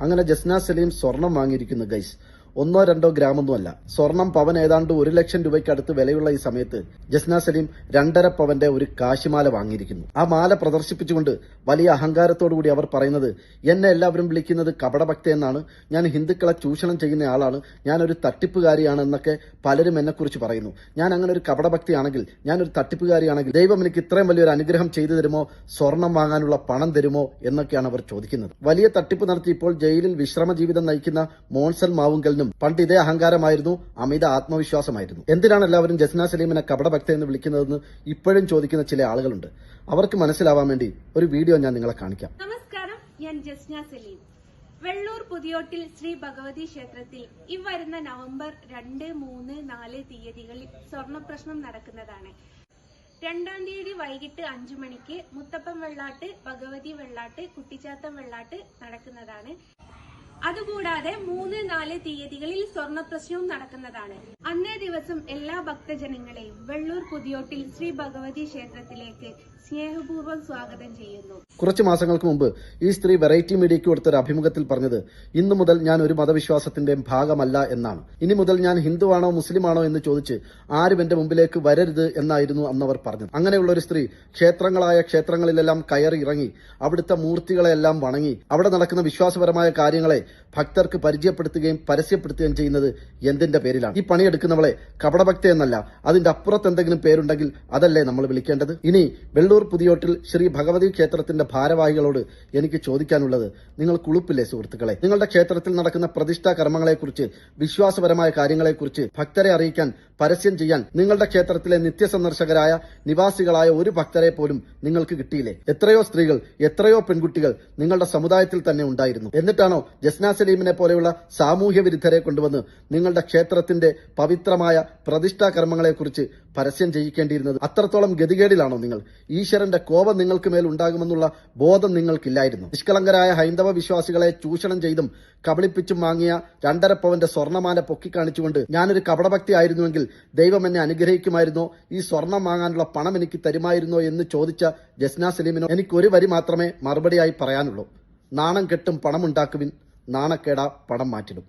അങ്ങനെ ജസ്ന സലീം സ്വർണം വാങ്ങിയിരിക്കുന്നു ഗൈസ് ഒന്നോ രണ്ടോ ഗ്രാമൊന്നുമല്ല. സ്വർണം പവൻ ഏതാണ്ട് ഒരു ലക്ഷം രൂപയ്ക്ക് അടുത്ത് വിലയുള്ള ഈ സമയത്ത് ജസ്ന സലീം രണ്ടര പവന്റെ ഒരു കാശിമാല വാങ്ങിയിരിക്കുന്നു. ആ മാല പ്രദർശിപ്പിച്ചുകൊണ്ട് വലിയ അഹങ്കാരത്തോടുകൂടി അവർ പറയുന്നത് എന്നെ എല്ലാവരും വിളിക്കുന്നത് കപടഭക്ത എന്നാണ്. ഞാൻ ഹിന്ദുക്കളെ ചൂഷണം ചെയ്യുന്ന ആളാണ്. ഞാനൊരു തട്ടിപ്പുകാരിയാണ് എന്നൊക്കെ പലരും എന്നെക്കുറിച്ച് പറയുന്നു. ഞാൻ അങ്ങനെ ഒരു കപടഭക്തിയാണെങ്കിൽ ഞാനൊരു തട്ടിപ്പുകാരിയാണെങ്കിൽ ദൈവം എനിക്ക് ഇത്രയും വലിയൊരു അനുഗ്രഹം ചെയ്തു തരുമോ? സ്വർണം വാങ്ങാനുള്ള പണം തരുമോ? എന്നൊക്കെയാണ് അവർ ചോദിക്കുന്നത്. വലിയ തട്ടിപ്പ് നടത്തി ഇപ്പോൾ ജയിലിൽ വിശ്രമ ജീവിതം നയിക്കുന്ന മോൺസൽ മാവുങ്കലിനും പണ്ട് ഇതേ അഹങ്കാരമായിരുന്നു അമിത ആത്മവിശ്വാസമായിരുന്നു. എന്തിനാണ് എല്ലാവരും ജസ്ന സലീമിനെ കപടഭക്ത എന്ന് വിളിക്കുന്നതെന്ന് ഇപ്പോഴും ചോദിക്കുന്ന ചില ആളുകളുണ്ട്. അവർക്ക് മനസ്സിലാവാൻ വേണ്ടി ഒരു വീഡിയോ ഞാൻ നിങ്ങളെ കാണിക്കാം. നമസ്കാരം ഞാൻ ജസ്ന സലീം. വെള്ളൂർ പുതിയോട്ടിൽ ശ്രീ ഭഗവതി ക്ഷേത്രത്തിൽ ഇവരുന്ന നവംബർ രണ്ട് മൂന്ന് നാല് തീയതികളിൽ സ്വർണപ്രശ്നം നടക്കുന്നതാണ്. രണ്ടാം തീയതി വൈകിട്ട് അഞ്ചു മണിക്ക് മുത്തപ്പൻ വെള്ളാട്ട് ഭഗവതി വെള്ളാട്ട് കുട്ടിച്ചാത്തം വെള്ളാട്ട് നടക്കുന്നതാണ്. അതുകൂടാതെ മൂന്ന് നാല് തീയതികളിൽ സ്വർണപ്രശ്നവും നടക്കുന്നതാണ്. അന്നേ ദിവസം എല്ലാ ഭക്തജനങ്ങളെയും വെള്ളൂർ പുതിയോട്ടിൽ ശ്രീ ഭഗവതി ക്ഷേത്രത്തിലേക്ക് സ്നേഹപൂർവം സ്വാഗതം ചെയ്യുന്നു. കുറച്ച് മാസങ്ങൾക്ക് മുമ്പ് ഈ സ്ത്രീ വെറൈറ്റി മീഡിയയ്ക്ക് കൊടുത്ത ഒരു അഭിമുഖത്തിൽ പറഞ്ഞത് ഇന്നു മുതൽ ഞാൻ ഒരു മതവിശ്വാസത്തിന്റെ ഭാഗമല്ല എന്നാണ്. ഇനി മുതൽ ഞാൻ ഹിന്ദുവാണോ മുസ്ലിമാണോ എന്ന് ചോദിച്ച് ആരും എന്റെ മുമ്പിലേക്ക് വരരുത് എന്നായിരുന്നു അന്നവർ പറഞ്ഞത്. അങ്ങനെയുള്ള ഒരു സ്ത്രീ ക്ഷേത്രങ്ങളായ ക്ഷേത്രങ്ങളിലെല്ലാം കയറി ഇറങ്ങി അവിടുത്തെ മൂർത്തികളെല്ലാം വണങ്ങി അവിടെ നടക്കുന്ന വിശ്വാസപരമായ കാര്യങ്ങളെ ഭക്തർക്ക് പരിചയപ്പെടുത്തുകയും പരസ്യപ്പെടുത്തുകയും ചെയ്യുന്നത് എന്തിന്റെ പേരിലാണ്? ഈ പണിയെടുക്കുന്നവളെ കപടഭക്ത എന്നല്ല. അതിന്റെ അപ്പുറത്ത് എന്തെങ്കിലും പേരുണ്ടെങ്കിൽ അതല്ലേ നമ്മൾ വിളിക്കേണ്ടത്? ഇനി വെള്ളൂർ പുതിയോട്ടിൽ ശ്രീ ഭഗവതി ക്ഷേത്രത്തിന്റെ ഭാരവാഹികളോട് എനിക്ക് ചോദിക്കാനുള്ളത്. നിങ്ങൾ കുളുപ്പില്ലേ സുഹൃത്തുക്കളെ? നിങ്ങളുടെ ക്ഷേത്രത്തിൽ നടക്കുന്ന പ്രതിഷ്ഠാ കർമ്മങ്ങളെക്കുറിച്ച് വിശ്വാസപരമായ കാര്യങ്ങളെക്കുറിച്ച് ഭക്തരെ അറിയിക്കാൻ പരസ്യം ചെയ്യാൻ നിങ്ങളുടെ ക്ഷേത്രത്തിലെ നിത്യസന്ദർശകരായ നിവാസികളായ ഒരു ഭക്തരെ പോലും നിങ്ങൾക്ക് കിട്ടിയില്ലേ? എത്രയോ സ്ത്രീകൾ എത്രയോ പെൺകുട്ടികൾ നിങ്ങളുടെ സമുദായത്തിൽ തന്നെ ഉണ്ടായിരുന്നു. എന്നിട്ടാണോ ജസ്ന സലീമിനെ പോലെയുള്ള സാമൂഹ്യ വിരുദ്ധരെ കൊണ്ടുവന്ന് നിങ്ങളുടെ ക്ഷേത്രത്തിന്റെ പവിത്രമായ പ്രതിഷ്ഠാ കർമ്മങ്ങളെക്കുറിച്ച് പരസ്യം ചെയ്യിക്കേണ്ടിയിരുന്നത്? അത്രത്തോളം ഗതികേടിലാണോ നിങ്ങൾ? ഈശ്വരന്റെ കോപം നിങ്ങൾക്ക് മേൽ ഉണ്ടാകുമെന്നുള്ള ബോധം നിങ്ങൾക്കില്ലായിരുന്നു. നിഷ്കളങ്കരായ ഹൈന്ദവ വിശ്വാസികളെ ചൂഷണം ചെയ്തും കബളിപ്പിച്ചും വാങ്ങിയ രണ്ടര പവന്റെ സ്വർണമാല പൊക്കിക്കാണിച്ചുകൊണ്ട് ഞാനൊരു കപടഭക്തി ആയിരുന്നുവെങ്കിൽ ദൈവം എന്നെ അനുഗ്രഹിക്കുമായിരുന്നോ. ഈ സ്വർണം വാങ്ങാനുള്ള പണം എനിക്ക് തരുമായിരുന്നോ എന്ന് ചോദിച്ച ജസ്ന സലീമിനോ എനിക്ക് ഒരു വരി മാത്രമേ മറുപടിയായി പറയാനുള്ളൂ. നാണം കെട്ടും പണമുണ്ടാക്കുവിൻ നാണക്കേടാ പണം മാറ്റിടും.